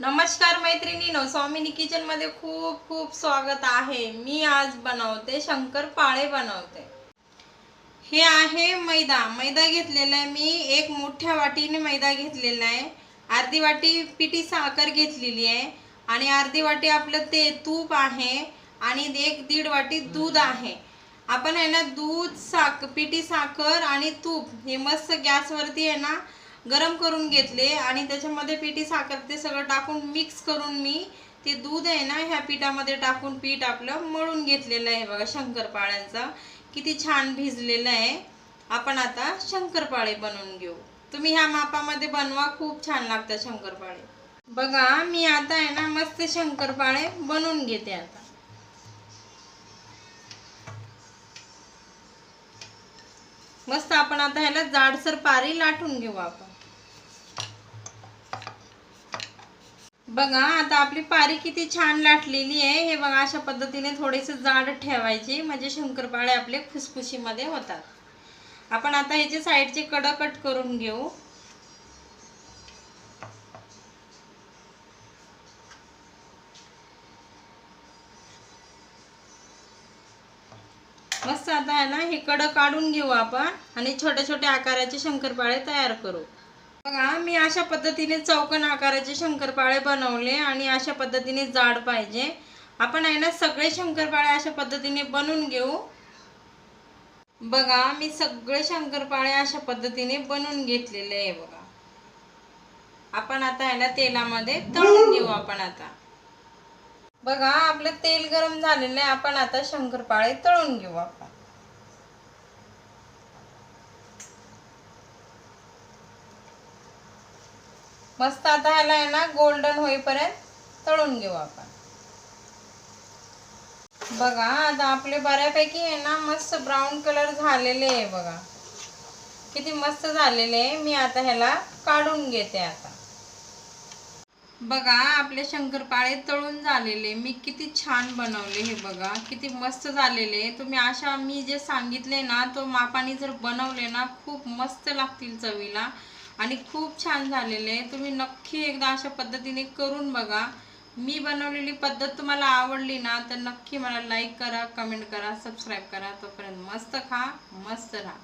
नमस्कार मैत्रिणीनो स्वामिनी किचनमध्ये खूप खूप स्वागत आहे. मी आज बनवते शंकरपाळे बनवते. हे आहे मैदा. मैदा घेतलेला आहे मी. एक मोठ्या वाटीने मैदा घेतलेला आहे. अर्धी वाटी पिठी साखर घेतलेली आहे. आणि अर्धी वाटी आपलं ते तूप आहे. आणि एक दीड वाटी दूध आहे. आपण आहे ना दूध साख पिठी साखर आणि तूप हे मस्त गॅसवरती आहे ना गरम करून घेतले आणि त्याच्यामध्ये पिठी साखर ते सगळं टाकून मिक्स करून मी ते दूध आहे ना ह्या पिठामध्ये टाकून पीठ आपलं मळून घेतलेलं आहे बघा शंकरपाळ्यांचा. किती छान भिजलेलं आहे. आपण आता शंकरपाळे बनवून घेऊ. तुम्ही ह्या मापामध्ये बनवा खूप छान लागतात शंकरपाळे. बघा मी आता आहे ना मस्त शंकरपाळे बनवून घेते आता. मस्त आपण आता ह्याला जाडसर पारी लाटून घेऊ आपण. बघा आता आपली पारी किती छान लाटलेली आहे. हे बघा अशा पद्धतीने थोडेसे जाड ठेवायचे. म्हणजे शंकरपाळे आपले खुसखुशीमध्ये होतात. आपण आता ह्याचे साईडचे कड कट करून घेऊ. मस्त आता आहे ना हे कडक काढून घेऊ आपण आणि छोट्या छोट्या आकाराचे शंकरपाळे तयार करू. बघा मी अशा पद्धतीने चौकन आकाराचे शंकरपाळे बनवले आणि अशा पद्धतीने जाड पाहिजे. आपण आहे ना सगळे शंकरपाळे अशा पद्धतीने बनवून घेऊ. बघा मी सगळे शंकरपाळे अशा पद्धतीने बनवून घेतलेले आहे बघा. आपण आता ह्याला तेलामध्ये तळून घेऊ आपण आता. बघा आपलं तेल गरम झालेलं आहे. आपण आता शंकरपाळे तळून घेऊ आपण. मस्त आता ह्याला आहे ना गोल्डन होईपर्यंत तळून घेऊ आपण. बघा आता आपले बऱ्यापैकी आहे ना मस्त ब्राऊन कलर झालेले आहे बघा. किती मस्त झालेले आहे. मी आता ह्याला काढून घेते आता. बघा आपले शंकरपाळे तळून झालेले मी किती छान बनवले हे बघा. किती मस्त झालेले तुम्ही अशा मी जे सांगितले ना तो मापाने जर बनवले ना खूप मस्त लागतील चवीला. आणि खूप छान झालेले तुम्ही नक्की एकदा अशा पद्धतीने करून बघा. मी बनवलेली पद्धत तुम्हाला आवडली ना तर नक्की मला लाईक करा कमेंट करा सबस्क्राईब करा. तोपर्यंत मस्त खा मस्त राहा.